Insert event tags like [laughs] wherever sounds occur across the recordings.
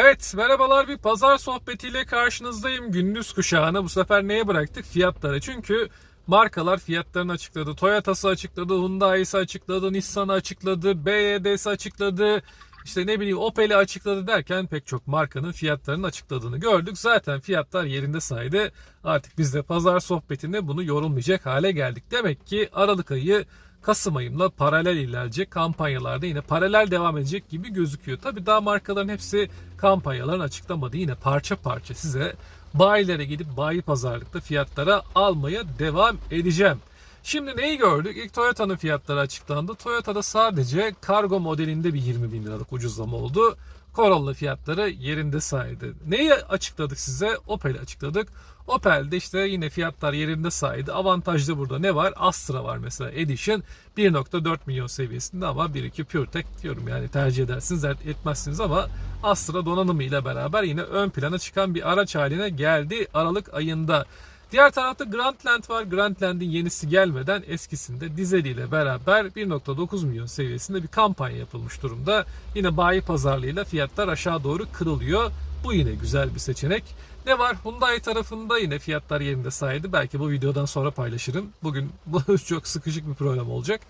Evet merhabalar bir pazar sohbetiyle karşınızdayım. Gündüz kuşağına bu sefer neye bıraktık? Fiyatları. Çünkü markalar fiyatlarını açıkladı. Toyota'sı açıkladı, Hyundai'si açıkladı, Nissan'ı açıkladı, BYD'si açıkladı. İşte ne bileyim Opel'i açıkladı derken pek çok markanın fiyatlarını açıkladığını gördük. Zaten fiyatlar yerinde saydı. Artık biz de pazar sohbetinde bunu yorulmayacak hale geldik. Demek ki Aralık ayı Kasım ayımla paralel ilerleyecek kampanyalarda yine paralel devam edecek gibi gözüküyor. Tabi daha markaların hepsi kampanyalarını açıklamadı. Yine parça parça size bayilere gidip bayi pazarlıkta fiyatlara almaya devam edeceğim. Şimdi neyi gördük? İlk Toyota'nın fiyatları açıklandı. Toyota'da sadece kargo modelinde bir 20 bin liralık ucuzlama oldu. Corolla fiyatları yerinde saydı. Neyi açıkladık size? Opel'i açıkladık. Opel'de işte yine fiyatlar yerinde saydı. Avantajlı burada ne var? Astra var mesela Edition 1.4 milyon seviyesinde ama 1.2 PureTech diyorum yani tercih edersiniz etmezsiniz ama Astra donanımı ile beraber yine ön plana çıkan bir araç haline geldi Aralık ayında. Diğer tarafta Grandland var. Grandland'in yenisi gelmeden eskisinde dizeliyle beraber 1.9 milyon seviyesinde bir kampanya yapılmış durumda. Yine bayi pazarlığıyla fiyatlar aşağı doğru kırılıyor. Bu yine güzel bir seçenek. Ne var? Hyundai tarafında yine fiyatlar yerinde saydı. Belki bu videodan sonra paylaşırım. Bugün [laughs] bu çok sıkışık bir program olacak.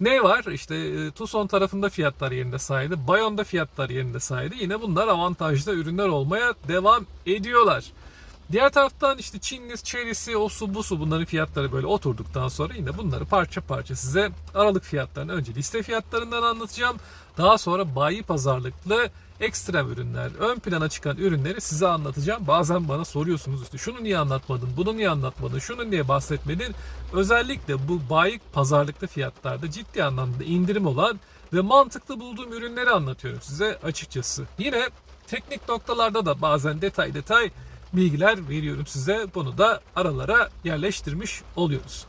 Ne var? İşte e, Tucson tarafında fiyatlar yerinde saydı. Bayon'da fiyatlar yerinde saydı. Yine bunlar avantajlı ürünler olmaya devam ediyorlar. Diğer taraftan işte Çinlis, Cherry'si, o su bu su bunların fiyatları böyle oturduktan sonra yine bunları parça parça size aralık fiyatlarını önce liste fiyatlarından anlatacağım. Daha sonra bayi pazarlıklı ekstrem ürünler, ön plana çıkan ürünleri size anlatacağım. Bazen bana soruyorsunuz işte şunu niye anlatmadın, bunu niye anlatmadın, şunu niye bahsetmedin. Özellikle bu bayi pazarlıklı fiyatlarda ciddi anlamda indirim olan ve mantıklı bulduğum ürünleri anlatıyorum size açıkçası. Yine teknik noktalarda da bazen detay detay bilgiler veriyorum size. Bunu da aralara yerleştirmiş oluyoruz.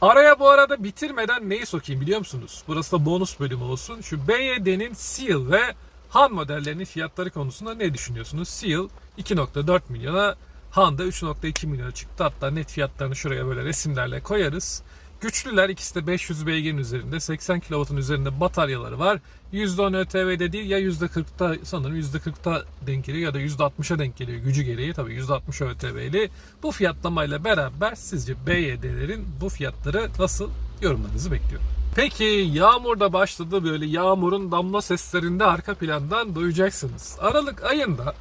Araya bu arada bitirmeden neyi sokayım biliyor musunuz? Burası da bonus bölüm olsun. Şu BYD'nin Seal ve Han modellerinin fiyatları konusunda ne düşünüyorsunuz? Seal 2.4 milyona, Han'da 3.2 milyona çıktı. Hatta net fiyatlarını şuraya böyle resimlerle koyarız. Güçlüler ikisi de 500 beygirin üzerinde 80 kW'ın üzerinde bataryaları var. %10 ÖTV'de değil ya %40'ta sanırım %40'ta denk geliyor ya da %60'a denk geliyor gücü gereği tabii %60 ÖTV'li. Bu fiyatlamayla beraber sizce BYD'lerin bu fiyatları nasıl yorumlarınızı bekliyorum. Peki yağmur da başladı böyle yağmurun damla seslerinde arka plandan duyacaksınız. Aralık ayında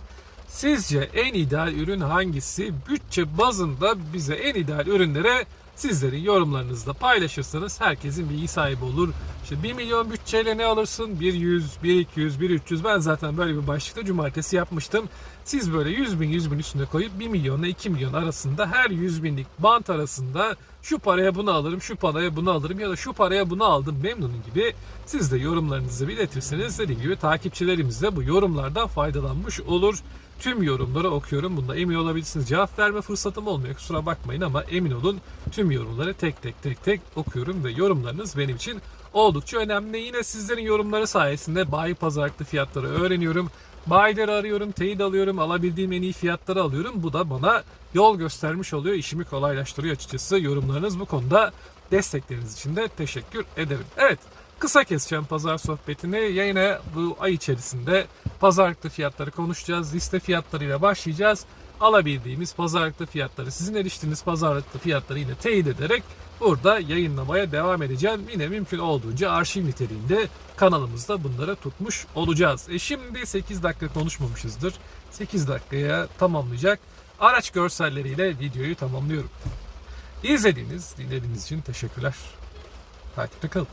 sizce en ideal ürün hangisi? Bütçe bazında bize en ideal ürünlere sizlerin yorumlarınızda paylaşırsanız herkesin bilgi sahibi olur. İşte 1 milyon bütçeyle ne alırsın? 1 100, 1 200, 1 300. Ben zaten böyle bir başlıkta cumartesi yapmıştım. Siz böyle 100 bin 100 bin üstüne koyup 1 milyonla 2 milyon arasında her 100 binlik bant arasında şu paraya bunu alırım, şu paraya bunu alırım ya da şu paraya bunu aldım memnunum gibi siz de yorumlarınızı belirtirseniz dediğim gibi takipçilerimiz de bu yorumlardan faydalanmış olur. Tüm yorumları okuyorum. Bunda emin olabilirsiniz. Cevap verme fırsatım olmuyor. Kusura bakmayın ama emin olun tüm yorumları tek tek tek tek okuyorum ve yorumlarınız benim için oldukça önemli. Yine sizlerin yorumları sayesinde bayi pazarlıklı fiyatları öğreniyorum. Bayileri arıyorum, teyit alıyorum, alabildiğim en iyi fiyatları alıyorum. Bu da bana yol göstermiş oluyor, işimi kolaylaştırıyor açıkçası. Yorumlarınız bu konuda destekleriniz için de teşekkür ederim. Evet, kısa keseceğim pazar sohbetini. Yine bu ay içerisinde pazarlıklı fiyatları konuşacağız. Liste fiyatlarıyla başlayacağız. Alabildiğimiz pazarlıklı fiyatları, sizin eriştiğiniz pazarlıklı fiyatları yine teyit ederek burada yayınlamaya devam edeceğim. Yine mümkün olduğunca arşiv niteliğinde kanalımızda bunları tutmuş olacağız. E şimdi 8 dakika konuşmamışızdır. 8 dakikaya tamamlayacak araç görselleriyle videoyu tamamlıyorum. İzlediğiniz, dinlediğiniz için teşekkürler. Takipte kalın.